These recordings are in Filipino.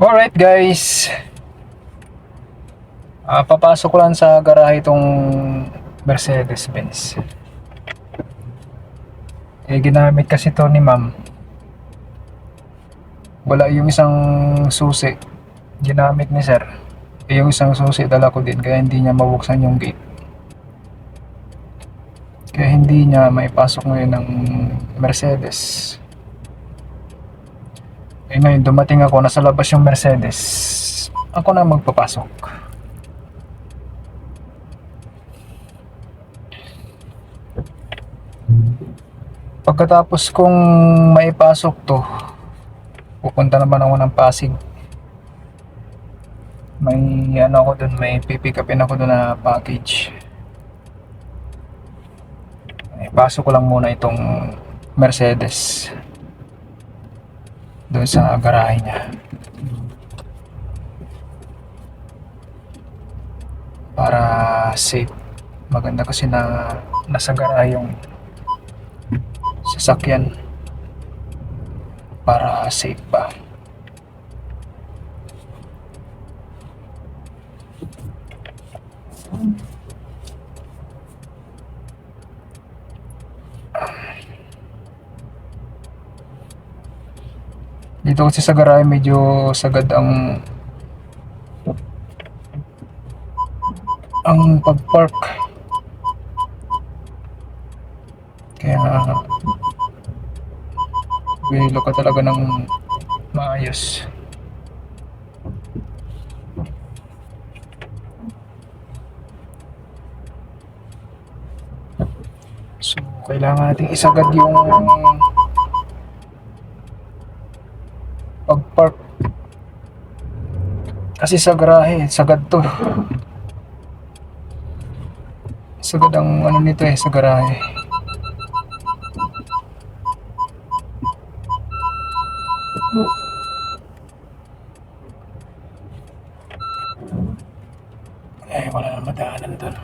Alright guys. Ah, papasok lang sa garahe itong Mercedes-Benz. Eh, ginamit kasi to ni ma'am. Wala yung isang susi. Ginamit ni sir. Eh, yung isang susi dala ko din kaya hindi niya mabuksan yung gate. Kaya hindi niya maipasok ngayon ng Mercedes. Eh ngayon, dumating ako, nasa labas yung Mercedes. Ako na magpapasok. Pagkatapos kong maipasok to, pupunta naman ako ng Pasig. May ano ako dun, may pipick upin ako dun na package. Ipasok ko lang muna itong Mercedes doon sa garahe niya. Para safe. Maganda kasi na nasa garahe yung sasakyan. Para safe ba. Dito kasi sa garahe medyo sagad ang ang pag-park. Kaya Bilo ka talaga ng maayos. So, kailangan natin isagad yung pag-park. Kasi sa garahe, sagad to. Sagad ang ano nito eh, sa garahe. Eh, wala na madaanan doon.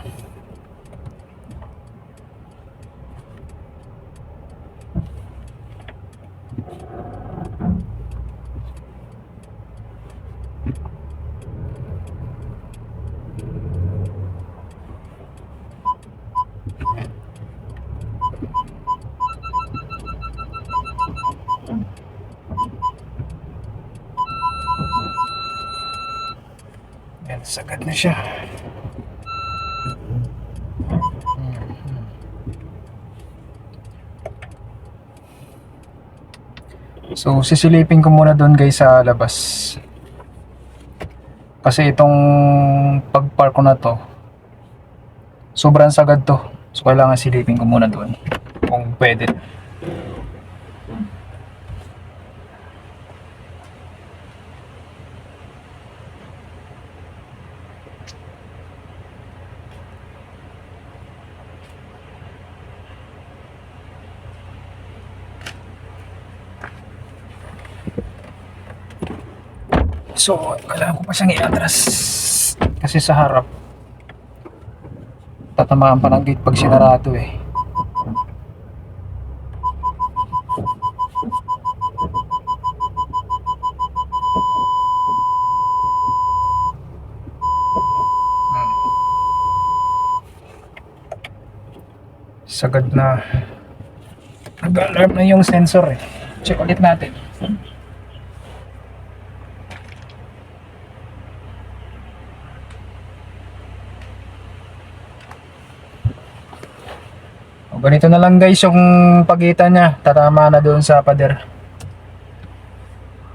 Sagad na siya. So, sisilipin ko muna doon guys sa labas. Kasi itong pag-park ko na to, sobrang sagad to. So, kailangan silipin ko muna doon. Kung pwede. So, kailangan ko pa siyang i-atras. Kasi sa harap, tatamaan pa ng gate pag sinarado eh. Sagad na. Nag-alarm na yung sensor eh. Check ulit natin. Ganito na lang guys yung pagitan niya. Tatama na doon sa pader.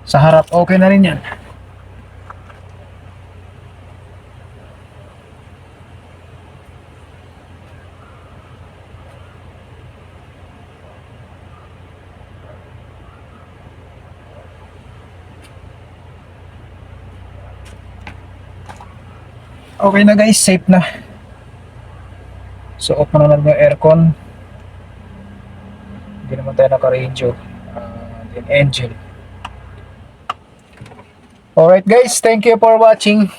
Sa harap, okay na rin yan. Okay na guys, safe na. So off na natin yung aircon. Naman tayo naka-radio. Uh, then engine. Alright guys, thank you for watching.